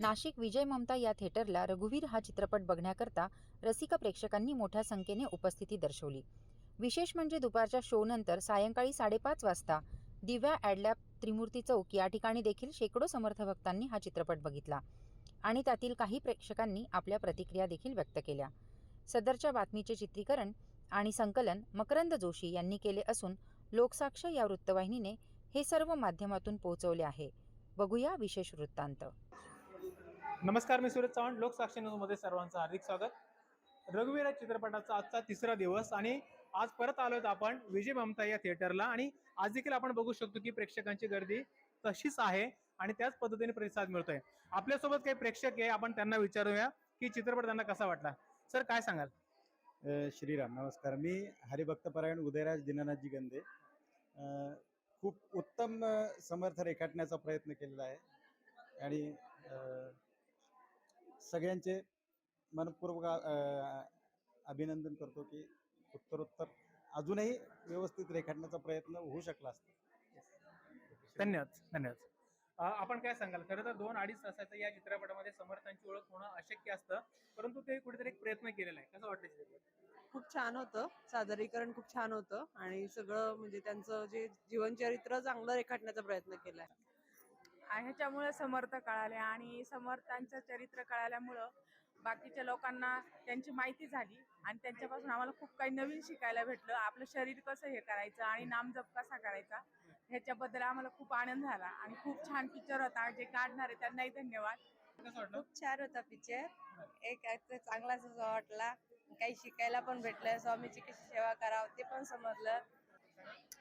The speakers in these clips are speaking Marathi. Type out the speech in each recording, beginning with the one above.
नाशिक विजय ममता या थिएटरला रघुवीर हा चित्रपट बघण्याकरता रसिक प्रेक्षकांनी मोठ्या संख्येने उपस्थिती दर्शवली. विशेष म्हणजे दुपारच्या शोनंतर सायंकाळी साडेपाच वाजता दिव्या ॲडलॅप त्रिमूर्ती चौक या ठिकाणी देखील शेकडो समर्थ भक्तांनी हा चित्रपट बघितला आणि त्यातील काही प्रेक्षकांनी आपल्या प्रतिक्रिया देखील व्यक्त केल्या. सदरच्या बातमीचे चित्रीकरण आणि संकलन मकरंद जोशी यांनी केले असून लोकसाक्ष या वृत्तवाहिनीने हे सर्व माध्यमातून पोहोचवले आहे. बघूया विशेष वृत्तांत. नमस्कार मी सुरेश चव्हाण लोकसाक्षी न्यूजमध्ये सर्वांचं हार्दिक स्वागत. रघुवीर चित्रपटाचा आजचा तिसरा दिवस आणि आज परत आलोत आपण विजय ममता या थिएटरला आणि आज देखील आपण बघू शकतो की प्रेक्षकांची गर्दी तशीच आहे आणि त्याच पद्धतीने प्रतिसाद मिळतोय. आपल्यासोबत काही प्रेक्षक आहे आपण त्यांना विचारूया की चित्रपट त्यांना कसा वाटला? सर काय सांगाल? श्रीराम नमस्कार. मी हरिभक्तपरायण उदयराज दिनानाथजी गंदे खूप उत्तम समर्थ रेखाटण्याचा प्रयत्न केलेला आहे. आणि सगळ्यांचे मनपूर्वक अ, अभिनंदन करतो की उत्तरोत्तर अजूनही व्यवस्थित रेखाटण्याचा प्रयत्न होऊ शकला असता. धन्यवाद धन्यवाद. आपण काय सांगाल? खरं तर दोन अडीच तासाच्या या चित्रपटामध्ये समर्थांची ओळख होणं अशक्य असतं परंतु ते कुठेतरी एक प्रयत्न केलेला आहे. कसं वाटतं चित्रपट? खूप छान होतं. सादरीकरण खूप छान होतं आणि सगळं म्हणजे त्यांचं जे जीवनचरित्र चांगलं रेखाटण्याचा प्रयत्न केलाय. ह्याच्यामुळे समर्थ कळाले आणि समर्थांचं चरित्र कळाल्यामुळं बाकीच्या लोकांना त्यांची माहिती झाली आणि त्यांच्यापासून आम्हाला खूप काही नवीन शिकायला भेटलं. आपलं शरीर कसं हे करायचं आणि नामजप कसा करायचा ह्याच्याबद्दल आम्हाला खूप आनंद झाला आणि खूप छान पिक्चर होता. जे काढणारे त्यांनाही धन्यवाद. खूप छान होता पिक्चर एक चांगलाच असा वाटला. काही शिकायला पण भेटलं. स्वामीची कशी सेवा करावं ते पण समजलं.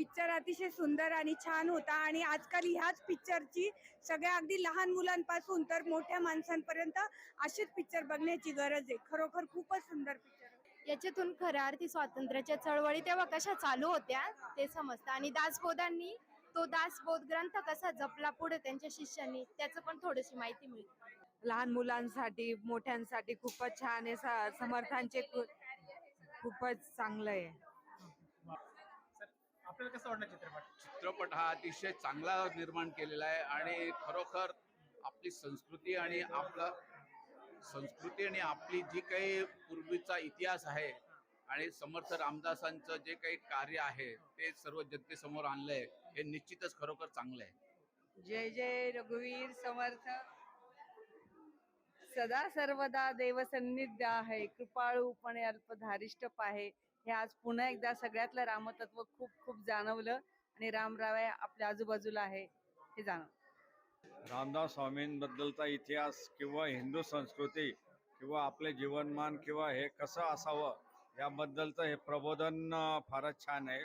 पिक्चर अतिशय सुंदर आणि छान होता आणि आजकाल ह्याच पिक्चरची सगळ्या अगदी लहान मुलांपासून तर मोठ्या माणसांपर्यंत असेच पिक्चर बघण्याची गरज आहे. खरोखर खूपच सुंदर पिक्चर याच्यातून खऱ्या अर्थी स्वातंत्र्याच्या चळवळी तेव्हा कशा चालू होत्या ते समजतं. आणि दासबोधांनी तो दासबोध ग्रंथ कसा जपला पुढे त्यांच्या शिष्यांनी त्याचं पण थोडीशी माहिती मिळते लहान मुलांसाठी मोठ्यांसाठी खूपच छान आहे. समर्थांचे खूपच चांगलं आहे. आपल्याला कसं वाटलं चित्रपट? चित्रपट हा अतिशय चांगला निर्माण केलेला आहे आणि खरोखर आपली संस्कृती आणि आपला संस्कृती आणि आपली जी काही पूर्वीचा इतिहास आहे आणि समर्थ रामदासांचं जे काही कार्य आहे ते सर्व जनतेसमोर आणलंय हे निश्चितच खरोखर चांगलं आहे. जय जय रघुवीर समर्थ. सदा सर्वदा देवसन्निध्य आहे कृपाळूपणे अल्पधारिष्ट पाहे. हे आज पुन्हा एकदा सगळ्यातलं रामतत्व खूप खूप जाणवलं आणि रामराव आपल्या आजूबाजूला आहे हे जाणवलं. रामदास स्वामींबद्दलचा इतिहास किंवा हिंदू संस्कृती किंवा आपले जीवनमान किंवा हे कसं असावं याबद्दलचं हे प्रबोधन फारच छान आहे.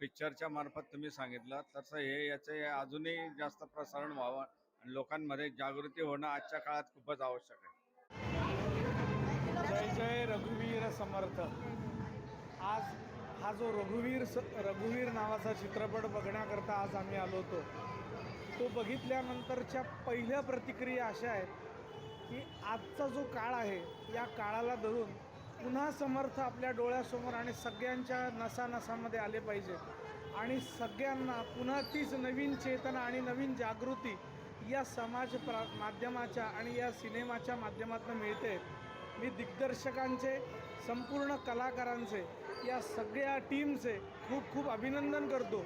पिक्चरच्या मार्फत तुम्ही सांगितलं. तसं हे याचे अजूनही जास्त प्रसारण व्हावं आणि लोकांमध्ये जागृती होणं आजच्या काळात खूपच आवश्यक आहे. जय जय रघुवीर समर्थ. आज हा जो रघुवीर स रघुवीर नावाचा चित्रपट बघण्याकरता आज आम्ही आलो होतो. तो बघितल्यानंतरच्या पहिल्या प्रतिक्रिया अशा आहेत की आजचा जो काळ आहे या काळाला धरून पुन्हा समर्थ आपल्या डोळ्यासमोर आणि सगळ्यांच्या नसानसामध्ये आले पाहिजे. आणि सगळ्यांना पुन्हा तीच नवीन चेतना आणि नवीन जागृती या समाज प्रा माध्यमाच्या आणि या सिनेमाच्या माध्यमातून मिळते. मी दिग्दर्शकांचे संपूर्ण कलाकारांचे या सगळ्या टीमचे खूप खूप अभिनंदन करतो.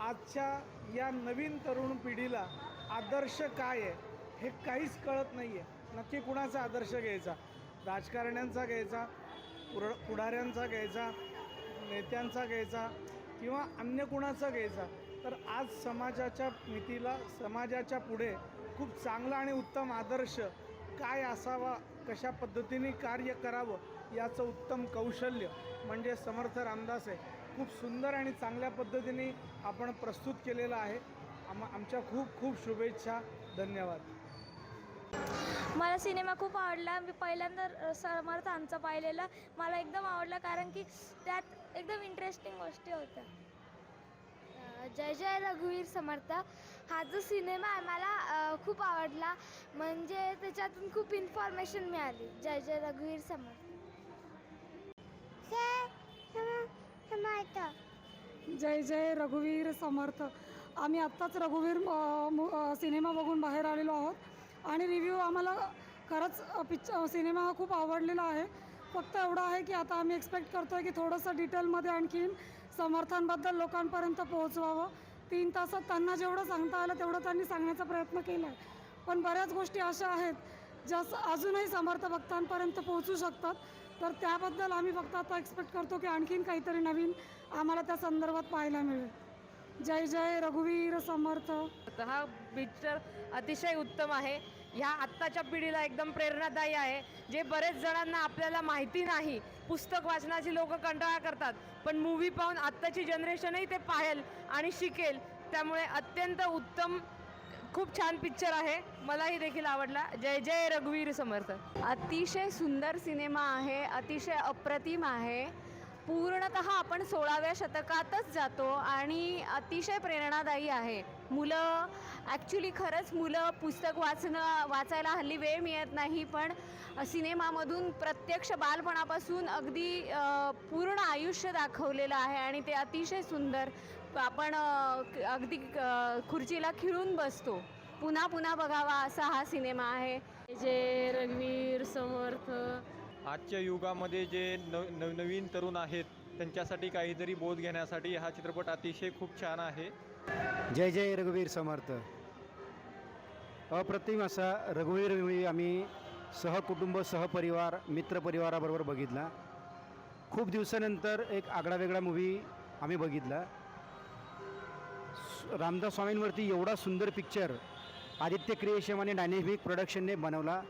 आजच्या या नवीन तरुण पिढीला आदर्श काय आहे हे काहीच कळत नाही आहे नक्की कुणाचा आदर्श घ्यायचा? राजकारण्यांचा घ्यायचा पुर पुढाऱ्यांचा घ्यायचा नेत्यांचा घ्यायचा किंवा अन्य कुणाचा घ्यायचा? तर आज समाजाच्या मितीला समाजाच्या पुढे खूप चांगला आणि उत्तम आदर्श काय असावा कशा पद्धतीने कार्य करावं याचं उत्तम कौशल्य म्हणजे समर्थ रामदास आहे. खूप सुंदर आणि चांगल्या पद्धतीने आपण प्रस्तुत केलेलं आहे. आम आमच्या खूप खूप शुभेच्छा. धन्यवाद. मला सिनेमा खूप आवडला. मी पहिल्यांदा समर्थांचा पाहिलेला. मला एकदम आवडला कारण की त्यात एकदम इंटरेस्टिंग गोष्टी होत्या. जय जय रघुवीर समर्थ. हा जो सिनेमा आहे मला खूप आवडला. म्हणजे त्याच्यातून खूप इन्फॉर्मेशन मिळाली. जय जय रघुवीर समर्थ. जय जय रघुवीर समर्थ. आम्ही आत्ताच रघुवीर सिनेमा बघून बाहेर आलेलो आहोत. आणि रिव्ह्यू आम्हाला खरंच पिक्च सिनेमा हा खूप आवडलेला आहे. फक्त एवढं आहे की आता आम्ही एक्सपेक्ट करतो आहे की थोडंसं डिटेलमध्ये आणखीन समर्थांबद्दल लोकांपर्यंत पोहोचवावं. तीन तासात त्यांना जेवढं सांगता आलं तेवढं त्यांनी सांगण्याचा प्रयत्न केला आहे पण बऱ्याच गोष्टी अशा आहेत ज्या स- अजूनही समर्थ भक्तांपर्यंत पोहोचू शकतात. तर त्याबद्दल आम्ही फक्त आता एक्सपेक्ट करतो की आणखीन काहीतरी नवीन आम्हाला त्या संदर्भात पाहायला मिळेल. जय जय रघुवीर समर्थ. हा पिक्चर अतिशय उत्तम आहे. ह्या आत्ताच्या पिढीला एकदम प्रेरणादायी आहे. जे बरेच जणांना आपल्याला माहिती नाही पुस्तक वाचनाची लोक कंटाळा करतात पण मूवी पाहून आत्ताची जनरेशनही ते पाहेल आणि शिकेल. त्यामुळे अत्यंत उत्तम खूप छान पिक्चर आहे. मलाही देखील आवडला. जय जय रघुवीर समर्थ. अतिशय सुंदर सिनेमा आहे. अतिशय अप्रतिम आहे. पूर्णत आपण सोळाव्या शतकातच जातो आणि अतिशय प्रेरणादायी आहे. मुलं ॲक्च्युली खरंच मुलं पुस्तक वाचणं वाचायला हल्ली वेळ मिळत नाही पण सिनेमामधून प्रत्यक्ष बालपणापासून अगदी पूर्ण आयुष्य दाखवलेलं आहे आणि ते अतिशय सुंदर आपण अगदी खुर्चीला खिळून बसतो. पुन्हा पुन्हा बघावा असा हा सिनेमा आहे. जय रघुवीर समर्थ. आजच्या युगामध्ये जे नव नव नवीन तरुण आहेत त्यांच्यासाठी काहीतरी बोध घेण्यासाठी हा चित्रपट अतिशय खूप छान आहे. जय जय रघुवीर समर्थ. अप्रतिम असा रघुवीर मूवी आम्ही सहकुटुंब सहपरिवार मित्रपरिवाराबरोबर बघितला. खूप दिवसानंतर एक आगळा वेगळा मूवी आम्ही बघितला. रामदास स्वामींवरती एवढा सुंदर पिक्चर आदित्य क्रिएशन आणि डायनेमिक प्रोडक्शनने बनवला.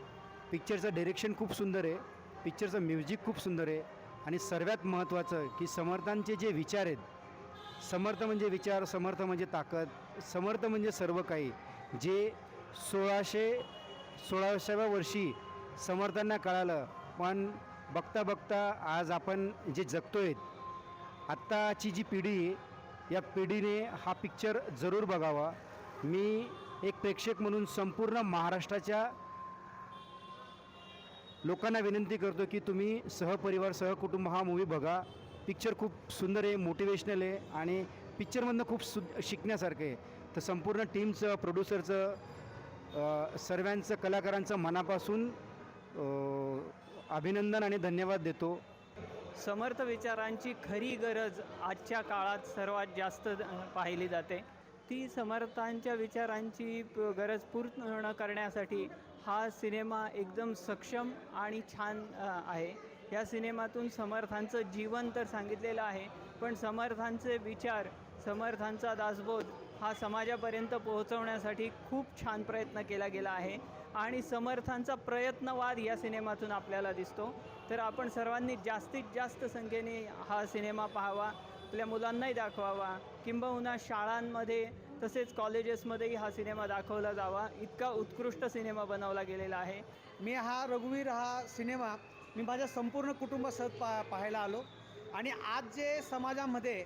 पिक्चरचं डिरेक्शन खूप सुंदर आहे. पिक्चरचं म्युझिक खूप सुंदर आहे. आणि सर्वात महत्त्वाचं की समर्थांचे जे विचार आहेत समर्थ म्हणजे विचार समर्थ म्हणजे ताकद समर्थ म्हणजे सर्व काही जे सोळाशे सोळाव्या वर्षी समर्थांना कळालं. पण बघता बघता आज आपण जे जगतोय आत्ताची जी पिढी आहे या पिढीने हा पिक्चर जरूर बघावा. मी एक प्रेक्षक म्हणून संपूर्ण महाराष्ट्राच्या लोकांना विनंती करतो की तुम्ही सहपरिवार सहकुटुंब हा मूवी बघा. पिक्चर खूप सुंदर आहे मोटिवेशनल आहे आणि पिक्चरमधनं खूप सु शिकण्यासारखं आहे. तर संपूर्ण टीमचं प्रोड्युसरचं सर्वांचं कलाकारांचं मनापासून अभिनंदन आणि धन्यवाद देतो. समर्थ विचारांची खरी गरज आजच्या काळात सर्वात जास्त पाहिली जाते. ती समर्थांच्या विचारांची प- गरज पूर्ण करण्यासाठी हा सिनेमा एकदम सक्षम आणि छान आहे. या सिनेमातून समर्थांचं जीवन तर सांगितलेलं आहे पण समर्थांचे विचार समर्थांचा दासबोध हा समाजापर्यंत पोहोचवण्यासाठी खूप छान प्रयत्न केला गेला आहे आणि समर्थांचा प्रयत्नवाद या सिनेमातून आपल्याला दिसतो. तर आपण सर्वांनी जास्तीत जास्त संख्येने हा सिनेमा पाहावा आपल्या मुलांनाही दाखवावा. किंबहुना शाळांमध्ये तसेच कॉलेजेसमध्येही हा सिनेमा दाखवला जावा. इतका उत्कृष्ट सिनेमा बनवला गेलेला आहे. मी हा रघुवीर हा सिनेमा मी माझ्या संपूर्ण कुटुंबासह पा पाहायला आलो. आणि आज जे समाजामध्ये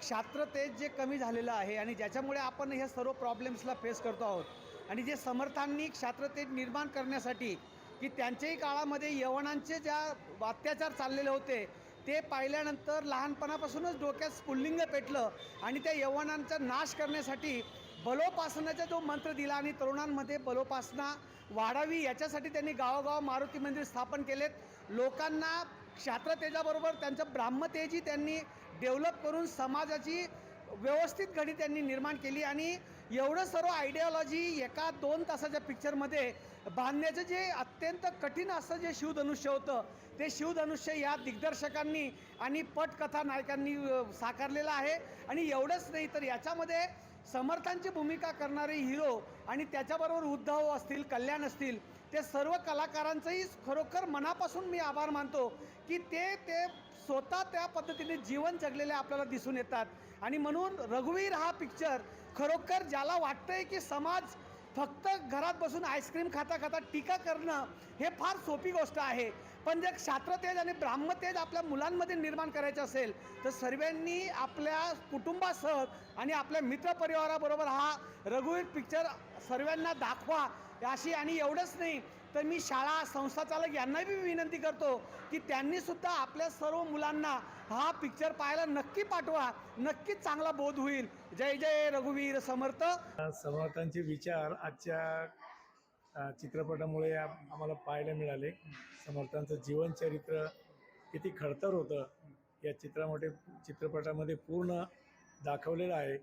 क्षात्रतेज जे कमी झालेलं आहे आणि ज्याच्यामुळे आपण ह्या सर्व प्रॉब्लेम्सला फेस करतो आहोत आणि जे समर्थांनी क्षात्रतेज निर्माण करण्यासाठी की त्यांच्याही काळामध्ये यवनांचे ज्या अत्याचार चाललेले होते ते पाहिल्यानंतर लहानपणापासूनच डोक्यात स्फुल्लिंग पेटलं आणि त्या यवनांचा नाश करण्यासाठी बलोपासनाचा जो मंत्र दिला आणि तरुणांमध्ये बलोपासना वाढावी याच्यासाठी त्यांनी गावोगाव मारुती मंदिर स्थापन केलेत. लोकांना क्षात्रतेजाबरोबर त्यांचं ब्राह्मतेजी त्यांनी डेव्हलप करून समाजाची व्यवस्थित घडी त्यांनी निर्माण केली आणि एवढं सर्व आयडिओलॉजी एका दोन तासाच्या पिक्चरमध्ये बांधण्याचं जे अत्यंत कठीण असं जे शिवधनुष्य होतं ते शिवधनुष्य या दिग्दर्शकांनी आणि पटकथा नायकांनी साकारलेलं आहे. आणि एवढंच नाही तर याच्यामध्ये समर्थांची भूमिका करणारे हिरो आणि त्याच्याबरोबर उद्धव असतील कल्याण असतील ते सर्व कलाकारांचंही खरोखर मनापासून मी आभार मानतो की ते ते स्वतः त्या पद्धतीने जीवन जगलेले आपल्याला दिसून येतात. आणि म्हणून रघुवीर हा पिक्चर खरोखर ज्याला वाटतंय की समाज फक्त घरात बसून आईस्क्रीम खाता खाता टीका करणं हे फार सोपी गोष्ट आहे. पण जर क्षात्रतेज आणि ब्राह्मतेज आपल्या मुलांमध्ये निर्माण करायचं असेल तर सर्वांनी आपल्या कुटुंबासह आणि आपल्या मित्रपरिवाराबरोबर हा रघुवीर पिक्चर सर्वांना दाखवा. अशी आणि एवढंच नाही तर मी शाळा संस्थाचालक यांनाही बी विनंती करतो की त्यांनीसुद्धा आपल्या सर्व मुलांना हा पिक्चर पाहायला नक्की पाठवा नक्कीच चांगला बोध होईल. जय जय रघुवीर समर्थ. समर्थांचे विचार आजच्या चित्रपटामुळे आम्हाला पाहायला मिळाले. समर्थांचं जीवनचरित्र किती खडतर होतं या चित्रामध्ये चित्रपटामध्ये पूर्ण दाखवलेलं आहे.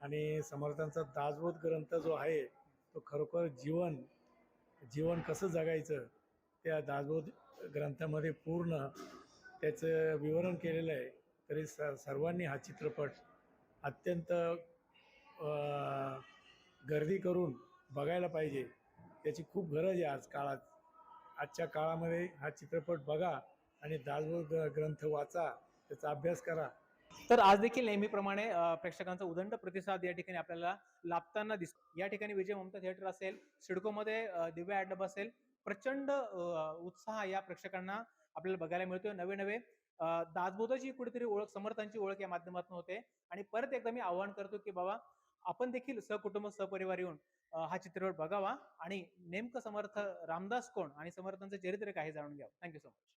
आणि समर्थांचा दासबोध ग्रंथ जो आहे तो खरोखर जीवन जीवन कसं जगायचं त्या दासबोध ग्रंथामध्ये पूर्ण त्याचं विवरण केलेलं आहे. तरी स सर्वांनी हा चित्रपट अत्यंत गर्दी करून बघायला पाहिजे. त्याची खूप गरज आहे आज काळात. आजच्या काळामध्ये हा चित्रपट बघा आणि दासबोध ग्रंथ वाचा त्याचा अभ्यास करा. तर आज देखील नेहमीप्रमाणे प्रेक्षकांचा उदंड प्रतिसाद या ठिकाणी आपल्याला लाभताना दिसतो. या ठिकाणी विजय ममता थिएटर असेल सिडकोमध्ये दिव्या अॅडब असेल प्रचंड उत्साह या प्रेक्षकांना आपल्याला बघायला मिळतोय. नवे नवे दासबोधाची कुठेतरी ओळख समर्थांची ओळख या माध्यमातून होते. आणि परत एकदा मी आवाहन करतो की बाबा आपण देखील सहकुटुंब सहपरिवार येऊन हा चित्रपट बघावा आणि नेमकं समर्थ रामदास कोण आणि समर्थांचं चरित्र काय जाणून घ्यावं. Thank you so much